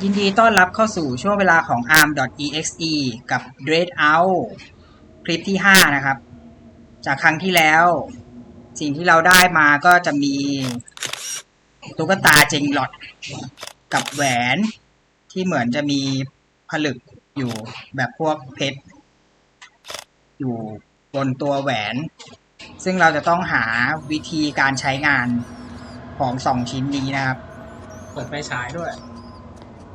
ยินดีต้อนรับเข้าสู่ช่วงเวลาของ arm.exe กับ dread out คลิปที่ 5 นะครับ จากครั้งที่แล้ว สิ่งที่เราได้มาก็จะมีตุ๊กตาเจงหลอดกับแหวนที่เหมือนจะมีผลึกอยู่แบบพวกเพชร อยู่บนตัวแหวน ซึ่งเราจะต้องหาวิธีการใช้งานของสองชิ้นนี้นะครับ เปิดไฟฉายด้วย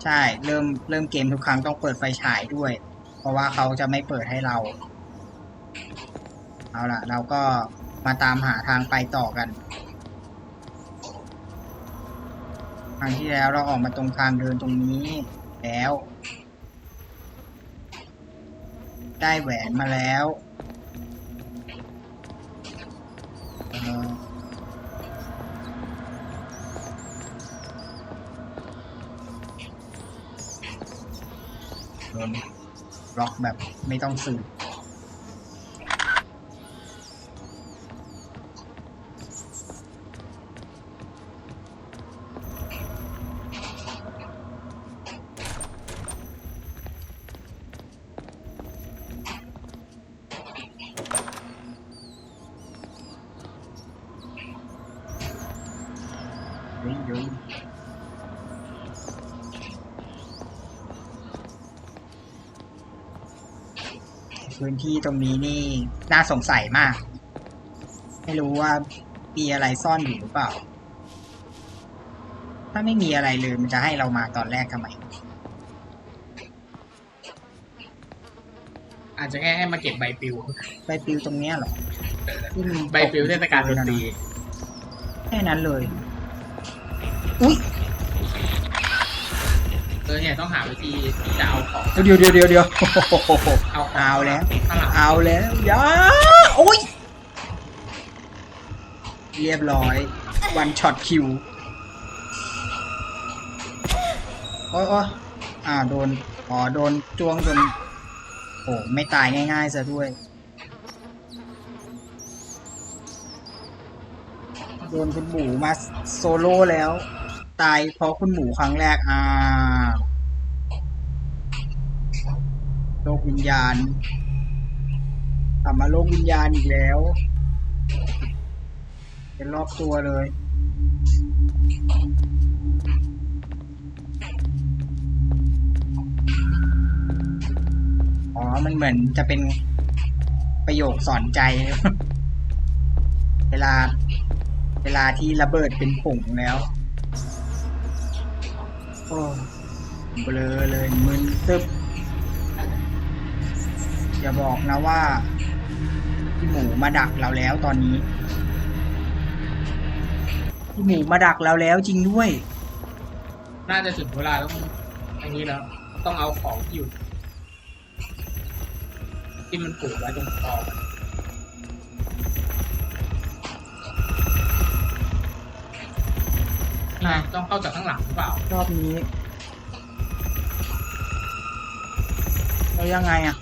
ใช่เริ่มเริ่มเกมทุกครั้งต้องเปิดไฟฉายด้วย เพราะว่าเขาจะไม่เปิดให้เรา เอาล่ะ เราก็มาตามหาทางไปต่อกันครั้งที่แล้วเราออกมาตรงทางเดินตรงนี้แล้ว ได้แหวนมาแล้ว เออ โดนล็อกแบบไม่ต้องสืบ ที่ตรงนี้นี่น่าสงสัยมาก ไม่รู้ว่ามีอะไรซ่อนอยู่หรือเปล่า ถ้าไม่มีอะไรเลยมันจะให้เรามาตอนแรกทำไม อาจจะแค่ให้มาเก็บใบปลิว ใบปลิวตรงเนี้ยเหรอที่มันใบปลิวเทศกาลดนตรีแค่นั้นเลยอุ้ย เออเนี่ยต้องหาวิธีที่จะเอาของเดี๋ยวเดี๋ยวเดี๋ยวเดี๋ยวเอาของเอาแล้ว ข้างหลังเอาแล้วอยาโอ้ย เรียบร้อย วันช็อตคิว โอ้ยโอ้ยอ่าโดน อ๋อ โดนจ้วงจนโอ้ไม่ตายง่ายๆซะด้วย โดนคุณหมูมาโซโล่แล้ว ตายเพราะคุณหมูครั้งแรก อ่า โลกวิญญาณกลับมาโลกวิญญาณอีกแล้ว เป็นรอบตัวเลยอ๋อ มันเหมือนจะเป็นประโยคสอนใจ เวลา เวลาที่ระเบิดเป็นผงแล้ว โอ้เบลอเลยมึนตึ๊บ อย่าบอกนะว่า พี่หมูมาดักเราแล้วตอนนี้ พี่หมูมาดักเราแล้วจริงด้วย น่าจะถึงเวลาต้องอันนี้แล้ว ต้องเอาของที่อยู่ ที่มันผูกไว้ตรงคอมันนี่ต้องเข้าจากข้างหลังหรือเปล่า รอบนี้แล้วยังไงอะ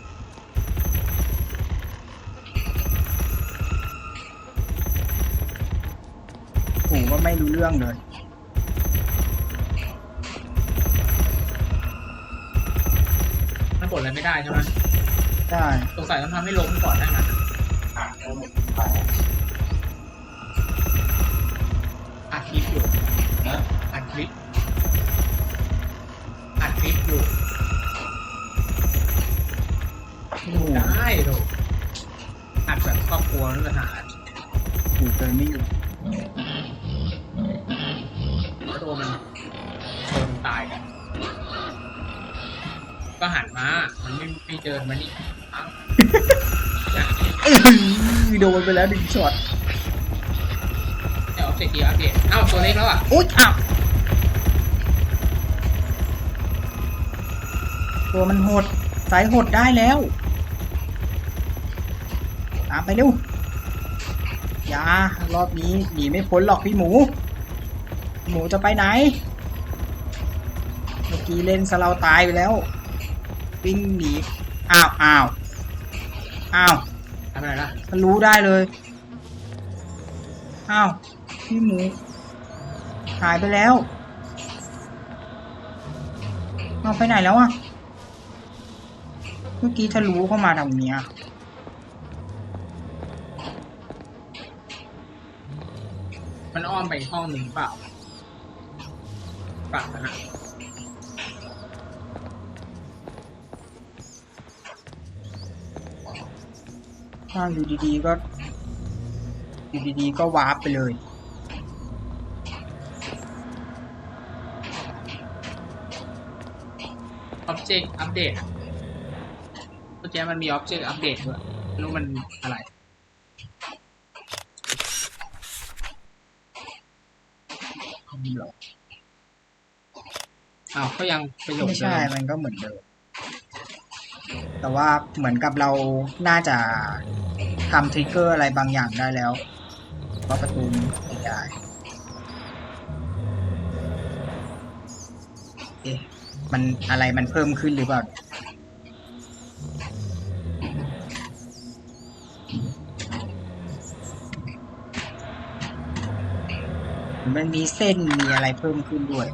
ก็ไม่รู้เรื่องเลย มันกดอะไรไม่ได้ใช่ไหมใช่ สงสัยต้องทำให้ล้มก่อนได้ไหม เจอมันนี่อ้าวโดนไปแล้วหนึ่งช็อตเดี๋ยวเอาเสร็จดีอัปเดตเอ้าตัวเล็กแล้วอะอุ๊ยอ้าวตัวมันหดสายหดได้แล้ว ตามไปเร็วอย่ารอบนี้หนีไม่พ้นหรอกพี่หมู หมูจะไปไหน เมื่อกี้เล่นสเราตายไปแล้ววิ่งหนี อ้าวอ้าวอ้าวทำอะไรล่ะทะลุได้เลย อ้าวพี่หมูหายไปแล้วเอาไปไหนแล้วอะ เมื่อกี้ทะลุเข้ามาทางเนี้ยมันอ้อมไปอีกห้องหนึ่งเปล่าเปล่านะ ถ้าอยู่ดีๆก็ อยู่ดีๆก็วาร์ปไปเลยอ็อบเจกต์อัปเดตเมื่อกี้มันมีอ็อบเจกต์อัปเดตด้วยไม่รู้มันอะไรหรออ้าวก็ยังประโยคไม่เดิใช่มมันก็เหมือนเดิม แต่ว่าเหมือนกับเราน่าจะทำทริกเกอร์อะไรบางอย่างได้แล้วว่าะประตูนี้ไม่ได้เอ๊ะมันอะไรมันเพิ่มขึ้นหรือเปล่ามันมีเส้นมีอะไรเพิ่มขึ้นด้วย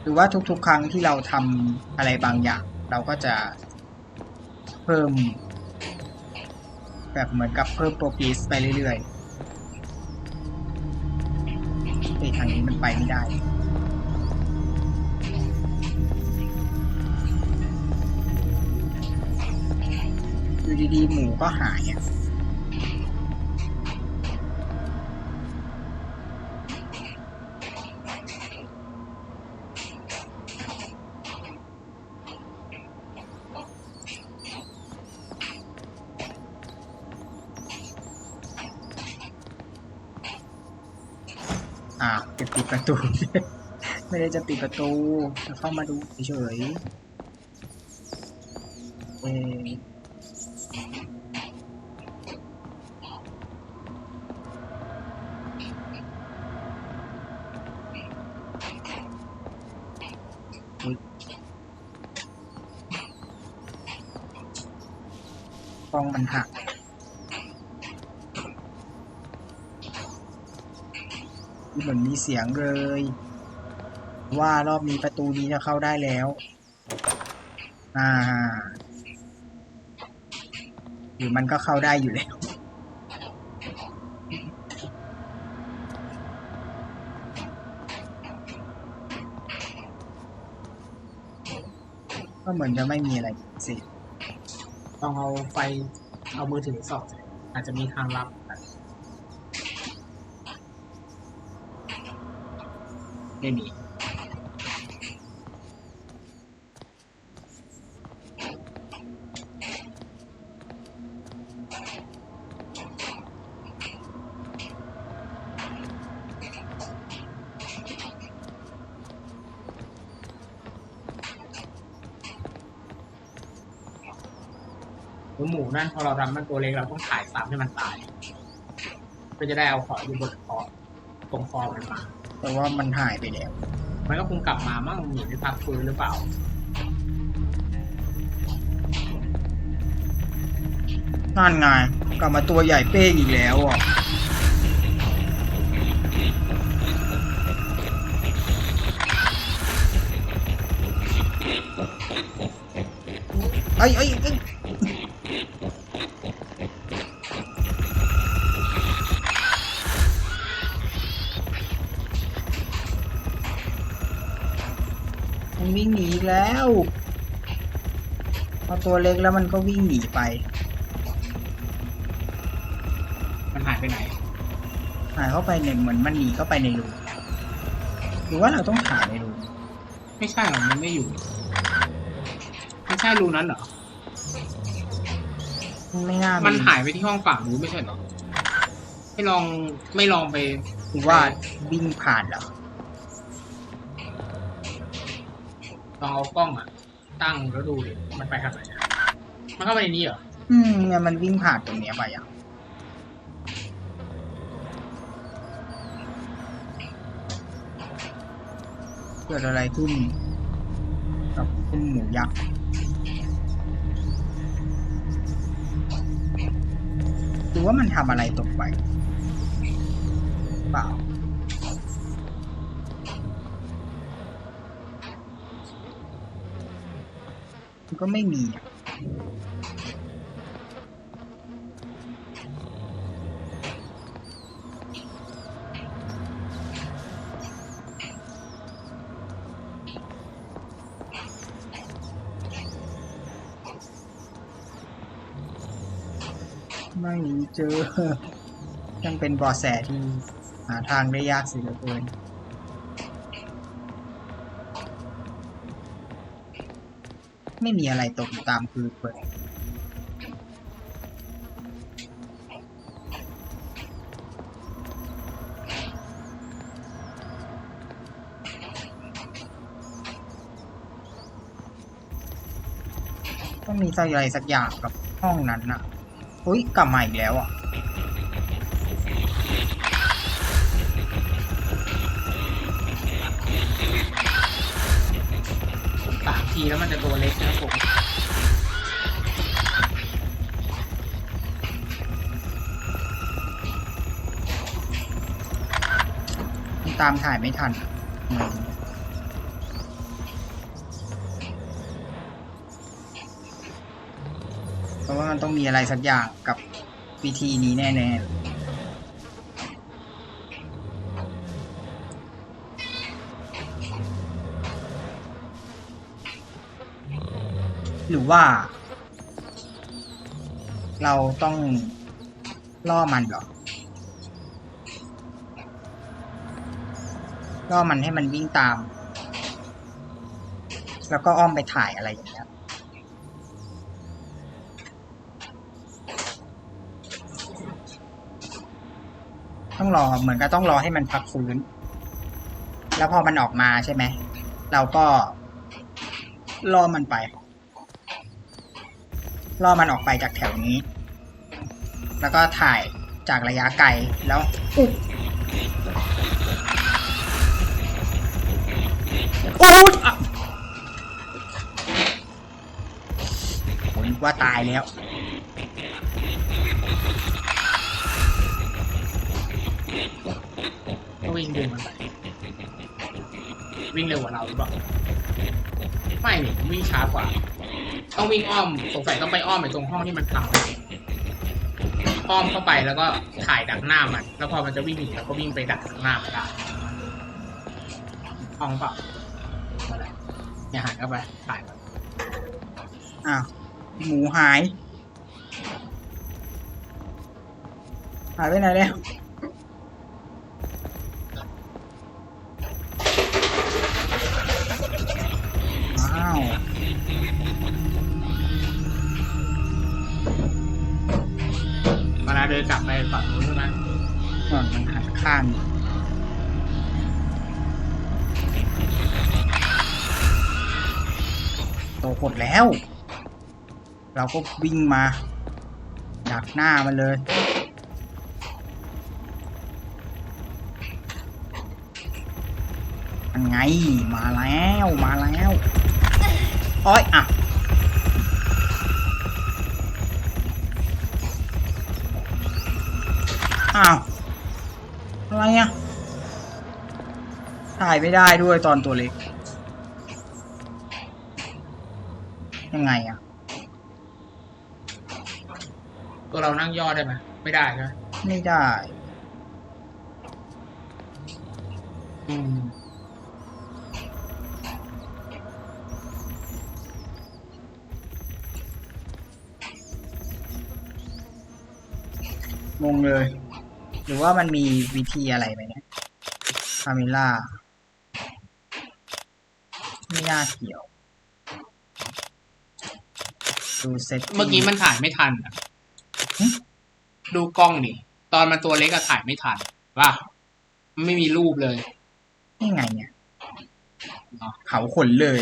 หรือว่าทุกๆ ครั้งที่เราทำอะไรบางอย่าง เราก็จะเพิ่ม แบบเหมือนกับเพิ่มโปรปีสไปเรื่อยๆเฮ้ทางนี้มันไปไม่ได้อยู่ดีๆหมูก็หายอะ อ่าวจะปิดประตู ไม่ได้จะปิดประตูจะเข้ามาดูเฉยๆเออกล้องมันหัก เห มือนมีเสียงเลย ว่ารอบนี้ประตูนี้จะเข้าได้แล้ว อ่าหรือมันก็เข้าได้อยู่แล้วก็เหมือนจะไม่มีอะไรสิ ต้องเอาไฟ เอามือถือสอดอาจจะมีทางลับ ไม่มีหมูนั่นพอเราทำมันตัวเล็กเราต้องถ่ายซ้ำให้มันตายเพื่อจะได้เอาขออยู่บนคอตรงคอมันมา แต่ว่ามันหายไปแล้ว มันก็คงกลับมามั่งหมีไปพักฟื้นหรือเปล่า นั่นไง กลับมาตัวใหญ่เป้งอีกแล้วอะเอ้ยเอ้ พอตัวเล็กแล้วมันก็วิ่งหนีไป มันหายไปไหน หายเข้าไปในเหมือนมันหนีเข้าไปในรูหรือว่าเราต้องถ่ายในรูไม่ใช่หรอกมันไม่อยู่ ไม่ใช่รูนั้นเหรอมันไม่น่ามัมันหายไปที่ห้องฝั่งนู้นไม่ใช่เหรอ ไม่ลองไม่ลองไป หรือว่าวิ่งผ่านเหรอ ลองเอากล้องอะตั้งแล้วดูดิมันไปทางไหนอะมันเข้าไปในนี้เหรออืมเนี่ยมันวิ่งผ่านตรงเนี้ยไปอะเกิดอะไรขึ้นกับคุณหมูยักษ์หรือว่ามันทำอะไรตกไปเปล่า ก็ไม่มีไม่เจอยังเป็นบอแสที่หาทางได้ยากสิเหลือเกิน ไม่มีอะไรตกอยู่ตามพื้นเลยต้องมีอะไรสักอย่างกับห้องนั้นน่ะอุ้ยกลับมาอีกแล้วอะ ทีแล้วมันจะตัวเล็กนะครับผมตามถ่ายไม่ทันเพราะว่ามันต้องมีอะไรสักอย่างกับวิธีนี้แน่ๆ หรือว่า เราต้องล่อมันหรอล่อมันให้มันวิ่งตาม แล้วก็อ้อมไปถ่ายอะไรอย่างเงี้ยต้องรอเหมือนก็ต้องรอให้มันพักฟื้น แล้วพอมันออกมาใช่ไหม เราก็ล่อมันไป ล่อมันออกไปจากแถวนี้ แล้วก็ถ่ายจากระยะไกลแล้วอุ๊ยโอ้ยอะผมนึกว่าตายแล้วก็วิ่งดึงมันไปวิ่งเร็วกว่าเราหรือเปล่าไม่นี่วิ่งช้ากว่า ต้องวิ่งอ้อม สงสัยต้องไปอ้อมไปตรงห้องที่มันพังอ้อมเข้าไปแล้วก็ถ่ายดักหน้ามัน แล้วพอมันจะวิ่งหนีเราก็วิ่งไปดักหน้ามันได้ห้องเปล่าอะไรย่าหันเข้าไปถ่ายมันอ้าวหมูหาย หายไปไหนแล้ว เวลาเดินกลับไปฝั่งนู้นใช่ไหมก่อนมันหันข้างโตหดแล้ว เราก็วิ่งมาดักหน้ามันเลยมันไงมาแล้วมาแล้วโอ้ยอะ อ้าวอะไรอะถ่ายไม่ได้ด้วยตอนตัวเล็ก ยังไงอะ ตัวเรานั่งย่อได้ไหมไม่ได้ใช่ไหมไม่ได้ อืมงงเลย หรือว่ามันมีวิธีอะไรไหมเนี่ยคาเมล่า ไม่น่าเกี่ยว ดูเซตเมื่อกี้มันถ่ายไม่ทันอะหึดูกล้องดิตอนมันตัวเล็กก็ถ่ายไม่ทันว่ามันไม่มีรูปเลยนี่ไงเนี่ยอ๋อเผาขนเลย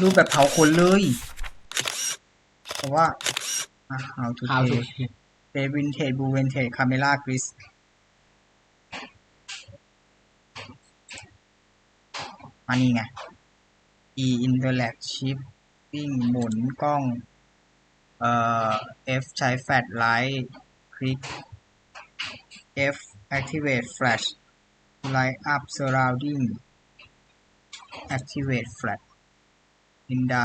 รูปแบบเผาขนเลย เพราะว่าอะ how to เ a วินเทจบูเวนเทจคาเมล่ากริสอันนี้ไง e interact shift วิ่งหมุนกล้อง เอ่อ F ใช้แฟลชไลท์คลิก F activate flash light up surrounding activate flash ลินดา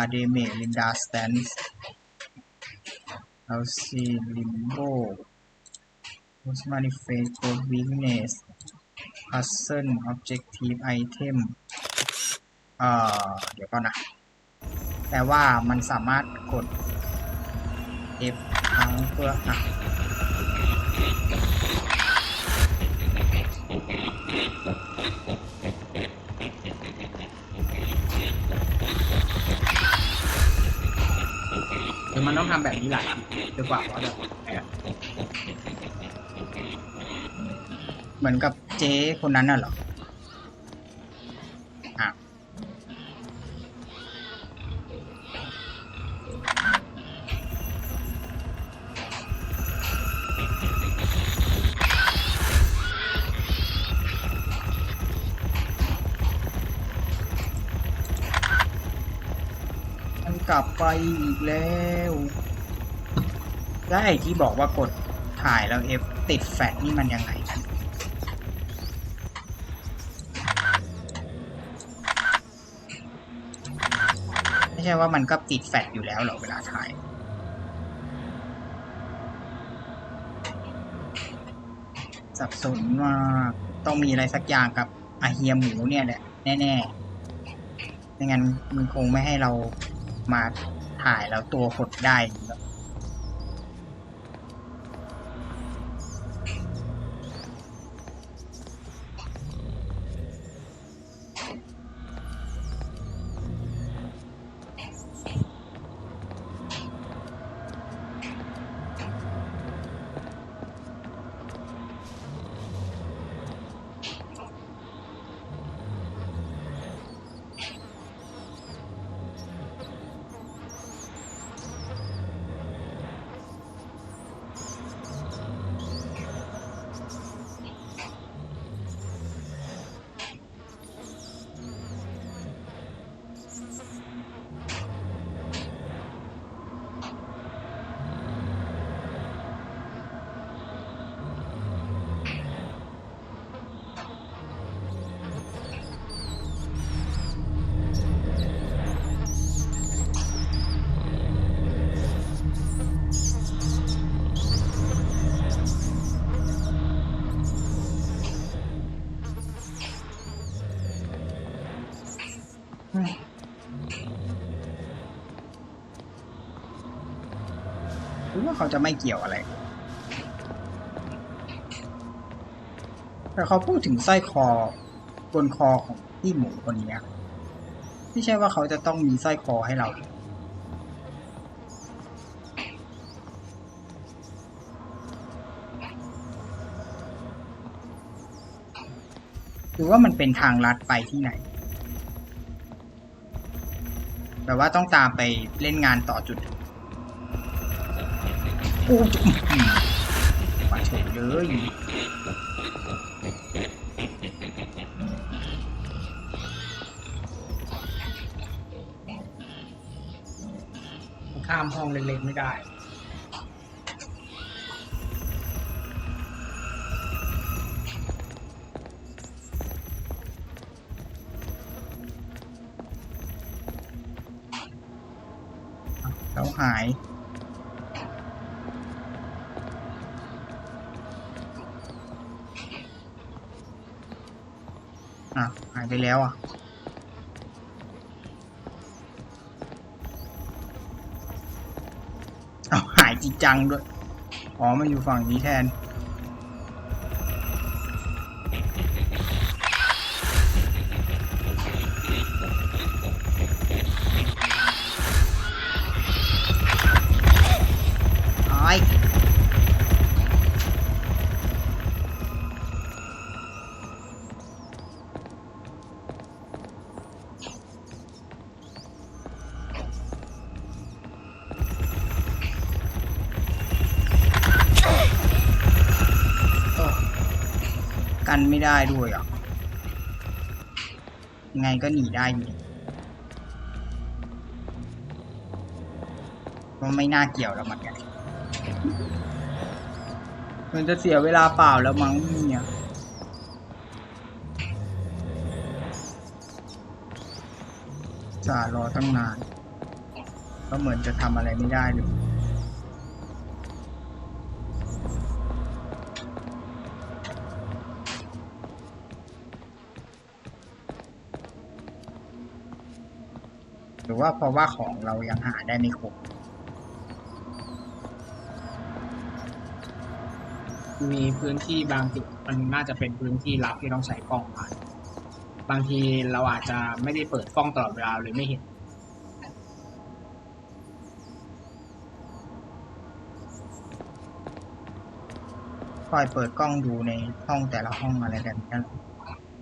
เดเมลินดาสแตนส์เอาซีลิมโบ Post manifest code weakness puzzle objective item เอ่อ เดี๋ยวก่อนนะแปลว่ามันสามารถกด F ครั้งเพื่ออะ มันต้องทำแบบนี้หลายทีจนกว่าเขาจะแอบเหมือนกับเจ๊คนนั้นน่ะเหรอ ไปอีกแล้ว แล้วไอ้ที่บอกว่ากดถ่ายแล้วเอฟติดแฟลชนี่มันยังไงกันไม่ใช่ว่ามันก็ติดแฟลชอยู่แล้วเหรอเวลาถ่ายสับสนมากต้องมีอะไรสักอย่างกับอาเฮียหมูเนี่ยแหละแน่ๆไม่งั้นมันคงไม่ให้เรา มาถ่ายแล้วตัวหดได้แล้ว เขาจะไม่เกี่ยวอะไรแต่เขาพูดถึงสร้อยคอบนคอของพี่หมูคนนี้ไม่ใช่ว่าเขาจะต้องมีสร้อยคอให้เราหรือว่ามันเป็นทางลัดไปที่ไหน แบบว่าต้องตามไปเล่นงานต่อจุด อ้จุดมาเฉยเลยข้ามห้องเล็กๆ ไม่ได้แล้วหายายไปแล้วอะเอาหายจริงจังด้วย อ๋อมาอยู่ฝั่งนี้แทน ได้ด้วยอะยังไงก็หนีได้อยู่ก็ไม่น่าเกี่ยวแล้วมือนกันมันจะเสียเวลาเปล่าแล้วมั้งเนี่ยจ่ารอตั้งนาน ก็เหมือนจะทำอะไรไม่ได้เลย ว่าเพราะว่าของเรายังหาได้ไม่ครบ มีพื้นที่บางจุดมันน่าจะเป็นพื้นที่ลับที่ต้องใช้กล้องผ่านบางทีเราอาจจะไม่ได้เปิดกล้องตลอดเวลาเลยไม่เห็นคอยเปิดกล้องดูในห้องแต่ละห้องอะไรแบบนี้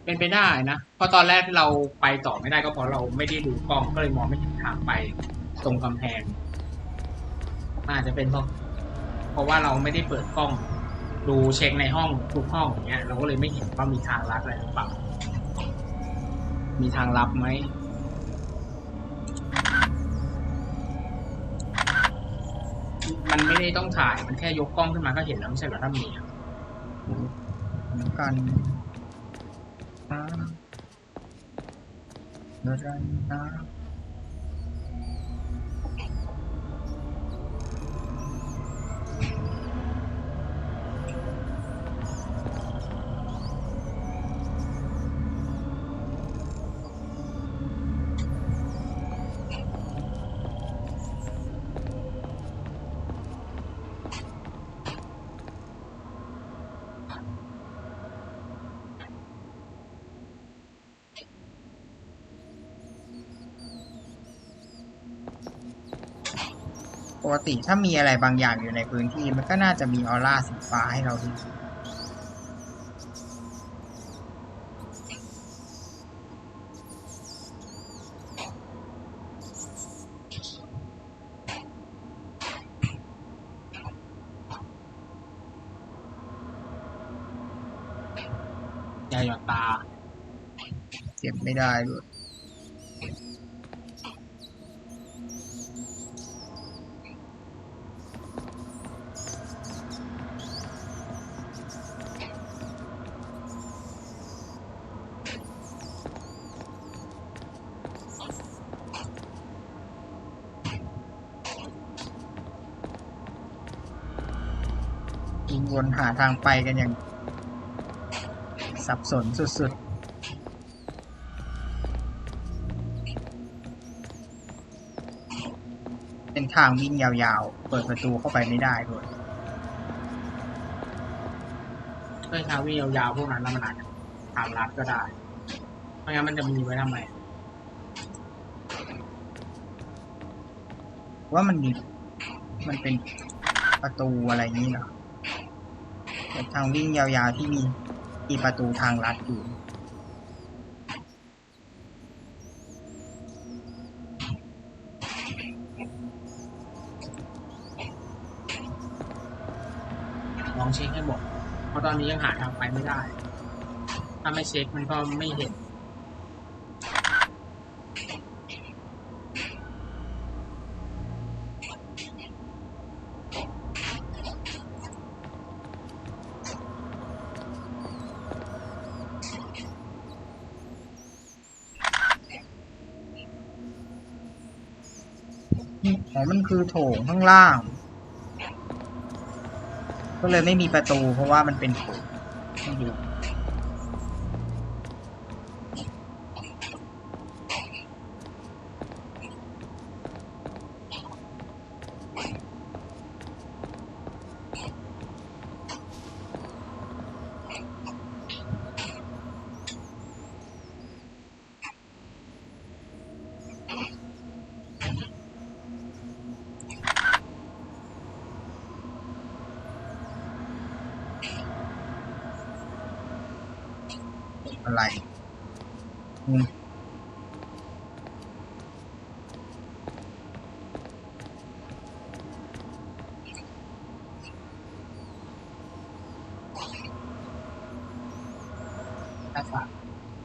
เป็นไปได้นะ เพราะตอนแรกเราไปต่อไม่ได้ก็เพราะเราไม่ได้ดูกล้องก็เลยมองไม่เห็นทางไปตรงกำแพง อาจจะเป็นเพราะเพราะว่าเราไม่ได้เปิดกล้อง ดูเช็คในห้องทุกห้องอย่างเงี้ย เราก็เลยไม่เห็นว่ามีทางลัดอะไรหรือเปล่ามีทางลับไหมมันไม่ได้ต้องถ่ายมันแค่ยกกล้องขึ้นมาก็เห็นแล้วไม่ใช่เหรอถ้ามีอะเหมือนกัน อ่าเปกติถ้ามีอะไรบางอย่างอยู่ในพื้นที่ มันก็น่าจะมีออร่าสีฟ้าให้เราดูยาหยอดตา เก็บไม่ได้ด้วย ยิงวนหาทางไปกันอย่าง สับสนสุดๆเป็นทางวิ่งยาวๆ เปิดประตูเข้าไปไม่ได้ด้วยเพื่อทางวิ่งยาวๆ พวกนั้นแล้วมันอาจจะทางลัดก็ได้ไม่งั้นมันจะมีไว้ทำไม ว่ามันมีมันเป็นประตูอะไรนี้เหรอ เป็นทางวิ่งยาวๆที่มีมีประตูทางลัดอยู่ลองเช็คให้หมดเพราะตอนนี้ยังหาทางไปไม่ได้ ถ้าไม่เช็คมันก็ไม่เห็น อ๋อ มัน คือโถงข้างล่าง ก็เลยไม่มีประตูเพราะว่ามันเป็นโถงไม่รู้ อะไรอืม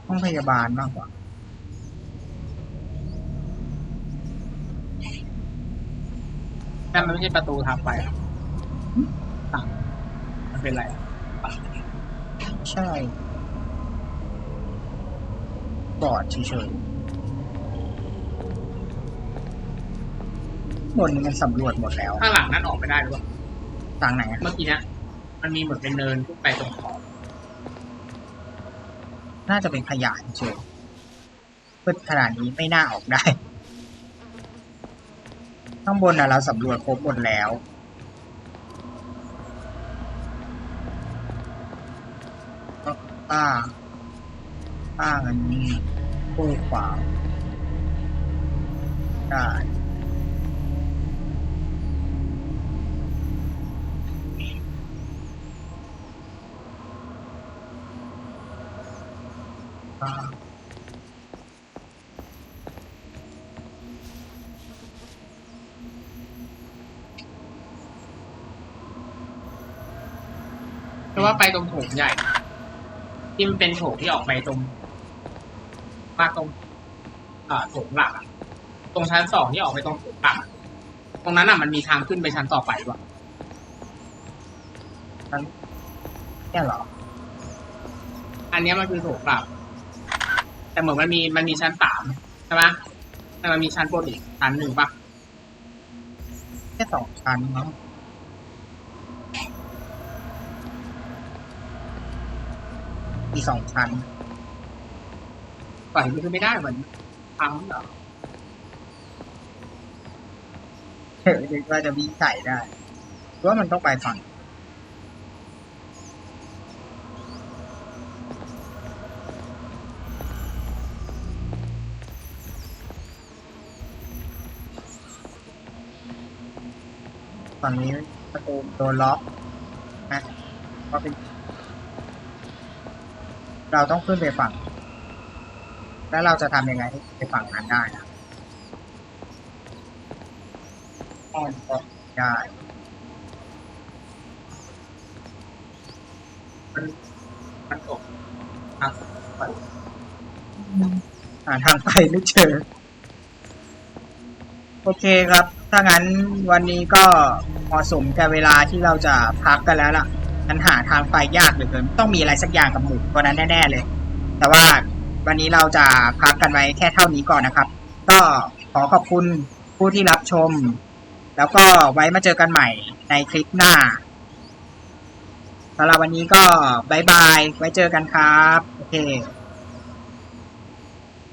ห้องพยาบาลมากกว่าแต่มันไม่ใช่ประตูทางไปอะอะมันเป็นอะไรอะใช่ บอดเฉยบนมันสำรวจหมดแล้วข้างหลังนั้นออกไม่ได้หรือเปล่าทางไหนอะเมื่อกี้เนะมันมีเหมือนเป็นเนินขึ้นไปตรงขอบน่าจะเป็นขยะเฉยพืชขนาดนี้ไม่น่าออกได้ ข้างบนนะเราสำรวจครบหมดแล้วก็ป้า ป้างอันนี้คู่ขวาได้ป้าเพราะว่าไปตรงโถงใหญ่ ที่มันเป็นโถงที่ออกไปตรง มากตรงอ่าโถงหลักอะตรงชั้นสองที่ออกไปตรงโถงหลักอะตรงนั้นอะมันมีทางขึ้นไปชั้นต่อไปว่ะเนี่ยเหรอ อันเนี้ยมันคือโถงหลัก แต่เหมือนมันมีมันมีชั้นสามใช่ไหมแต่มันมีชั้นบนอีกชั้นหนึ่งปะแค่สองชั้นมั้งมีสองชั้น ล่อยมันขึ้นไม่ได้เหมือนพังเหรอเออนึกว่าจะวิ่งใส่ได้หรือว่ามันต้องไปฝั่งฝั่งนี้ประตูโดนล็อกนะก็เป็น เราต้องขึ้นไปฝั่ง แล้วเราจะทำยังไงให้ไปฝั่งนั้นได้นะอ้อมก็ได้ มันมันตกครับปล่อยหาทางไปไม่เจอ โอเคครับ ถ้างั้นวันนี้ก็เหมาะสมกับเวลาที่เราจะพักกันแล้วล่ะ มันหาทางไปยากเหลือเกิน ต้องมีอะไรสักอย่างกับหมู่ตัวนั้นแน่ ๆ เลย แต่ว่า วันนี้เราจะพักกันไว้แค่เท่านี้ก่อนนะครับ ก็ขอขอบคุณผู้ที่รับชม แล้วก็ไว้มาเจอกันใหม่ในคลิปหน้าสำหรับวันนี้ก็บายบาย ไว้เจอกันครับ โอเค